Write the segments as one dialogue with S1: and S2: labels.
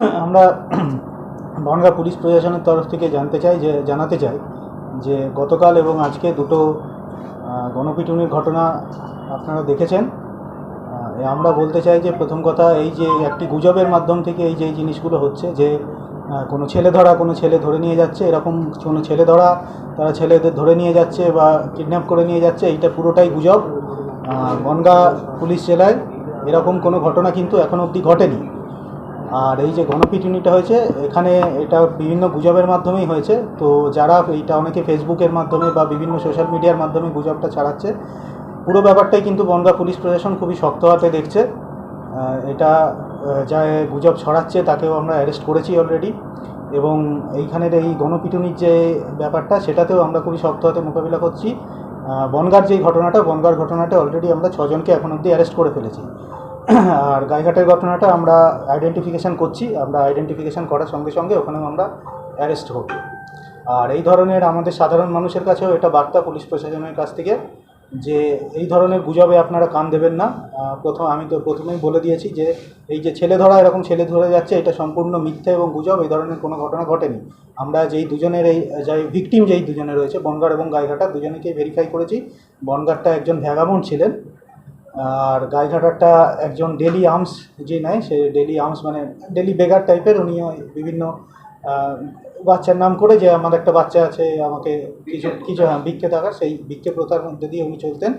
S1: আমরা বনগাঁ পুলিশ প্রশাসনের তরফ থেকে জানতে চাই, যে, জানাতে চাই যে, গতকাল এবং আজকে দুটো গণপিটুনির ঘটনা আপনারা দেখেছেন। আমরা বলতে চাই যে, প্রথম কথা এই যে, একটি গুজবের মাধ্যম থেকে এই যে, জিনিসগুলো হচ্ছে যে কোনো ছেলে ধরা, কোনো ছেলে ধরে নিয়ে যাচ্ছে, এরকম কোনো ছেলে ধরা, তারা ছেলেদের ধরে নিয়ে যাচ্ছে বা কিডন্যাপ করে নিয়ে যাচ্ছে, এইটা পুরোটাই গুজব। বনগাঁ পুলিশ জেলায় এরকম কোনো ঘটনা কিন্তু এখন অবধি ঘটেনি। আর এই যে গণপিটুনিটা হয়েছে, এখানে এটা বিভিন্ন গুজবের মাধ্যমেই হয়েছে। তো যারা এইটা অনেকে ফেসবুকের মাধ্যমে বা বিভিন্ন সোশ্যাল মিডিয়ার মাধ্যমে গুজবটা ছাড়াচ্ছে, পুরো ব্যাপারটাই কিন্তু বনগাঁ পুলিশ প্রশাসন খুবই শক্ত হাতে দেখছে। এটা যা গুজব ছড়াচ্ছে তাকেও আমরা অ্যারেস্ট করেছি অলরেডি। এবং এইখানের এই গণপিটুনির যে ব্যাপারটা, সেটাতেও আমরা খুবই শক্ত হাতে মোকাবিলা করছি। বনগাঁর যেই ঘটনাটা, বনগাঁর ঘটনাটা অলরেডি আমরা ছজনকে এখন অবধি অ্যারেস্ট করে ফেলেছি। আর গাইঘাটের ঘটনাটা আমরা আইডেন্টিফিকেশান করছি, আমরা আইডেন্টিফিকেশান করার সঙ্গে সঙ্গে ওখানেও আমরা অ্যারেস্ট হব আর এই ধরনের আমাদের সাধারণ মানুষের কাছেও এটা বার্তা পুলিশ প্রশাসনের কাছ থেকে যে এই ধরনের গুজবে আপনারা কান দেবেন না। প্রথম, আমি তো প্রথমেই বলে দিয়েছি যে এই যে ছেলে ধরা, এরকম ছেলে ধরে যাচ্ছে, এটা সম্পূর্ণ মিথ্যা এবং গুজব, এই ধরনের কোনো ঘটনা ঘটেনি। আমরা যেই দুজনের এই, যেই ভিকটিম যেই দুজনে রয়েছে বনগার এবং গাইঘাটা, দুজনেকেই ভেরিফাই করেছি। বনগারটা একজন ভ্যাগামন্ড ছিলেন। আর গাইঘাটারটা একজন ডেলি আর্মস যে নেয়, সে ডেলি আর্মস মানে ডেলি বেগার টাইপের উনি বিভিন্ন বাচ্চার নাম করে যে আমার একটা বাচ্চা আছে, আমাকে কিছু কিছু হ্যাঁ ভিক্ষে থাকার সেই ভিক্ষে প্রথার মধ্যে দিয়ে উনি চলতেন।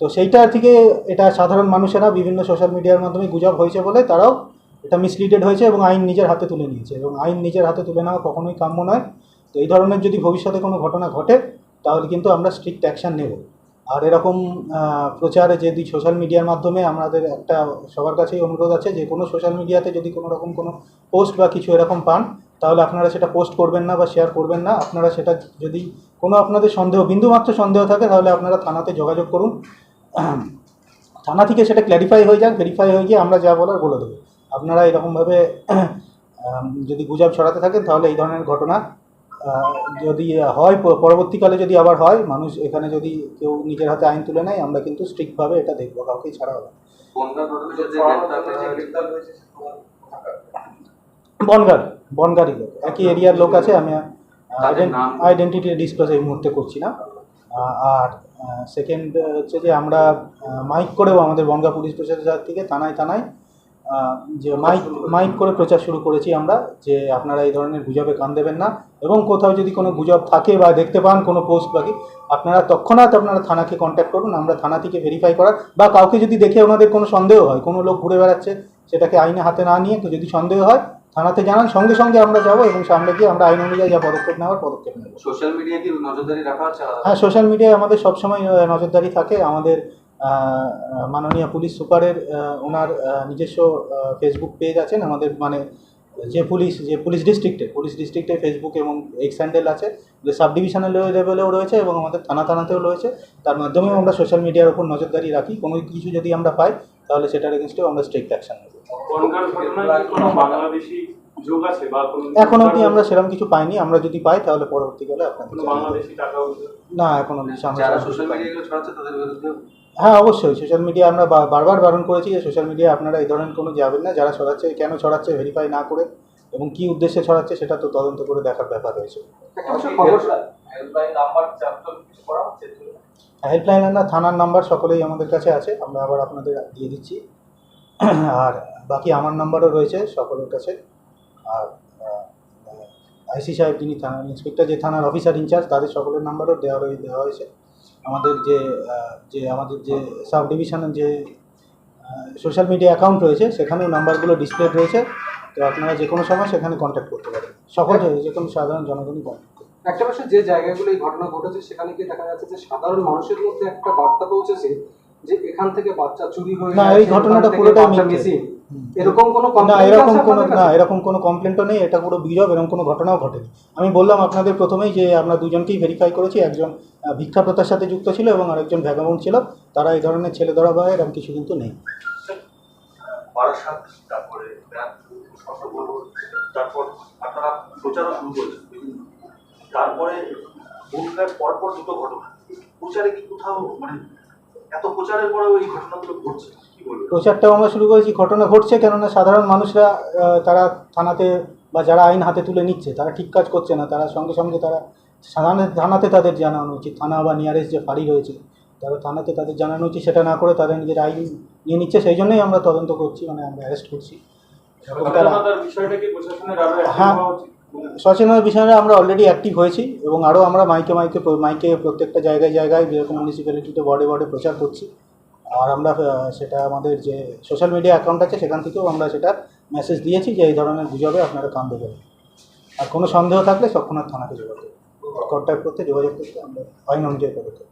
S1: তো সেইটা থেকে এটা সাধারণ মানুষেরা বিভিন্ন সোশ্যাল মিডিয়ার মাধ্যমে গুজব হয়েছে বলে তারাও এটা মিসলিডেড হয়েছে এবং আইন নিজের হাতে তুলে নিয়েছে এবং আইন নিজের হাতে তুলে নেওয়া কখনোই কাম্য নয়। তো এই ধরনের যদি ভবিষ্যতে কোনো ঘটনা ঘটে, তাহলে কিন্তু আমরা স্ট্রিক্ট অ্যাকশান নেব। আর এরকম প্রচারে যদি সোশ্যাল মিডিয়ার মাধ্যমে আমাদের একটা সবার কাছেই অনুরোধ আছে যে কোনো সোশ্যাল মিডিয়াতে যদি কোনো রকম কোনো পোস্ট বা কিছু এরকম পান, তাহলে আপনারা সেটা পোস্ট করবেন না বা শেয়ার করবেন না। আপনারা সেটা যদি কোনো আপনাদের সন্দেহ, বিন্দুমাত্র সন্দেহ থাকে, তাহলে আপনারা থানাতে যোগাযোগ করুন। থানা থেকে সেটা ক্ল্যারিফাই হয়ে যাক ভেরিফাই হয়ে গিয়ে আমরা যা বলার বলে দেবো। আপনারা এরকমভাবে যদি গুজব ছড়াতে থাকেন, তাহলে এই ধরনের ঘটনা যদি হয় পরবর্তীকালে যদি আবার হয় মানুষ এখানে যদি কেউ নিজের হাতে আইন তুলে নেয় আমরা কিন্তু স্ট্রিক্টভাবে এটা দেখব কাউকেই ছাড়া হবে বনগার বনগারই লোক। একই এরিয়ার লোক আছে আমি আইডেন্টিটি ডিসক্লোজ এই মুহূর্তে করছি না। আর সেকেন্ড হচ্ছে যে আমরা মাইক করেও আমাদের বনগা পুলিশ প্রশাসন থেকে থানায় থানায় যে মাইক মাইক করে প্রচার শুরু করেছি আমরা যে আপনারা এই ধরনের গুজবে কান দেবেন না। এবং কোথাও যদি কোনো গুজব থাকে বা দেখতে পান কোনো পোস্ট বাকি আপনারা তৎক্ষণাৎ আপনারা থানাকে কন্ট্যাক্ট করুন আমরা থানা থেকে ভেরিফাই করার। বা কাউকে যদি দেখে ওনাদের কোনো সন্দেহ হয় কোনো লোক ঘুরে বেড়াচ্ছে সেটাকে আইনে হাতে না নিয়ে তো যদি সন্দেহ হয় থানাতে জানান সঙ্গে সঙ্গে আমরা যাব এবং সামনে গিয়ে আমরা আইন অনুযায়ী যা পদক্ষেপ নেওয়ার পদক্ষেপ নেব।
S2: সোশ্যাল মিডিয়া কি নজরদারি রাখা হচ্ছে?
S1: হ্যাঁ সোশ্যাল মিডিয়ায় আমাদের সবসময় নজরদারি থাকে। আমাদের মাননীয় পুলিশ সুপারের ওনার নিজস্ব ফেসবুক পেজ আছেন। আমাদের মানে যে পুলিশ যে পুলিশ ডিস্ট্রিক্টে পুলিশ ডিস্ট্রিক্টে ফেসবুক এবং এক্স হ্যান্ডেল আছে। যে সাব ডিভিশনাল লেভেলেও রয়েছে এবং আমাদের থানা থানাতেও রয়েছে। তার মাধ্যমেও আমরা সোশ্যাল মিডিয়ার উপর নজরদারি রাখি। কোনো কিছু যদি আমরা পাই তাহলে সেটার এগেনস্টেও আমরা স্ট্রিক্ট অ্যাকশন নেব।
S3: বনগাঁর ঘটনায় কি কোনো বাংলাদেশি যোগ আছে বা কোনো
S1: এখন অবধি আমরা সেরকম কিছু পাইনি। আমরা যদি পাই তাহলে পরবর্তীকালে আপনাদের
S3: কোনো
S1: জানাব।
S3: বাংলাদেশি টাকা উদ্ধার?
S1: না এখন অবধি আমরা
S2: সোশ্যাল মিডিয়া ছড়াচ্ছে তাদের বিরুদ্ধে
S1: হ্যাঁ অবশ্যই। সোশ্যাল মিডিয়া আমরা বারবার বারণ করেছি যে সোশ্যাল মিডিয়া আপনারা এই ধরনের কোনো যাবেন না। যারা ছড়াচ্ছে কেন ছড়াচ্ছে ভেরিফাই না করে এবং কী উদ্দেশ্যে ছড়াচ্ছে সেটা তো তদন্ত করে দেখার ব্যাপার রয়েছে। হেল্পলাইন না থানার নাম্বার সকলেই আমাদের কাছে আছে। আমরা আবার আপনাদের দিয়ে দিচ্ছি। আর বাকি আমার নাম্বারও রয়েছে সকলের কাছে। আর আইসি সাহেব যিনি থানার ইন্সপেক্টর যে থানার অফিসার ইনচার্জ তাদের সকলের নাম্বারও দেওয়া হয়ে দেওয়া হয়েছে। আমাদের যে যে আমাদের যে সাব ডিভিশনের যে সোশ্যাল মিডিয়া অ্যাকাউন্ট রয়েছে, সেখানেও নাম্বারগুলো ডিসপ্লে রয়েছে। তো আপনারা যে কোনো সময় সেখানে কন্ট্যাক্ট করতে পারেন। সকল যে কোনো সাধারণ জনগণই কন্ট্যাক্ট
S4: একটা বছর যে জায়গাগুলো এই ঘটনা ঘটেছে, সেখানে গিয়ে দেখা যাচ্ছে যে সাধারণ মানুষের মধ্যে একটা বার্তা পৌঁছেছে যে এখান থেকে বাচ্চা চুরি হয়ে
S1: না, এই ঘটনাটা পুরোটাই মিথ্যে।
S4: এরকম কোনো
S1: না এরকম কোনো না এরকম কোনো কমপ্লেন্টও নেই এটা পুরো গুজব এরকম কোনো ঘটনাও ঘটেনি। আমি বললাম আপনাদের প্রথমেই যে আমরা দুজনকেই ভেরিফাই করেছি একজন আহ, ভিক্ষা প্রথার সাথে যুক্ত ছিল এবং আরেকজন ভ্যাগামুন্ড ছিল। তারা এই ধরনের ছেলে ধরা বা এরকম কিছু কিন্তু নেই।
S5: বারাসাত তারপরে তারপর আপনারা প্রচারও শুরু করেছেন তারপরে পরপর দুটো ঘটনা। প্রচারে কি কোথাও মানে এত প্রচারের পরেও এই ঘটনাগুলো ঘটছে
S1: প্রচারটাও আমরা শুরু করেছি ঘটনা ঘটছে কেননা সাধারণ মানুষরা তারা থানাতে বা যারা আইন হাতে তুলে নিচ্ছে তারা ঠিক কাজ করছে না তারা সঙ্গে সঙ্গে তারা থানাতে থানাতে তাদের জানানো উচিত থানা বা নিয়ারেস্ট যে ফাঁড়ি রয়েছে তারা থানাতে তাদের জানানো উচিত সেটা না করে তারা নিজের আইন নিয়ে নিচ্ছে সেই জন্যই আমরা তদন্ত করছি মানে আমরা অ্যারেস্ট করছি। হ্যাঁ। সচেতনতার বিষয়ে আমরা অলরেডি অ্যাক্টিভ হয়েছি এবং আরও আমরা মাইকে মাইকে মাইকে প্রত্যেকটা জায়গায় জায়গায় যেরকম মিউনিসিপ্যালিটিতে ওয়ার্ডে ওয়ার্ডে প্রচার করছি। আর আমরা সেটা আমাদের যে সোশ্যাল মিডিয়া অ্যাকাউন্ট আছে সেখান থেকেও আমরা সেটা মেসেজ দিয়েছি যে এই ধরনের গুজবে আপনারা কান দেবেন। আর কোনো সন্দেহ থাকলে তৎক্ষণাৎ থানাকে যোগাযোগ কন্ট্যাক্ট করতে যোগাযোগ করতে আমরা আইন অনুযায়ী পদক্ষেপ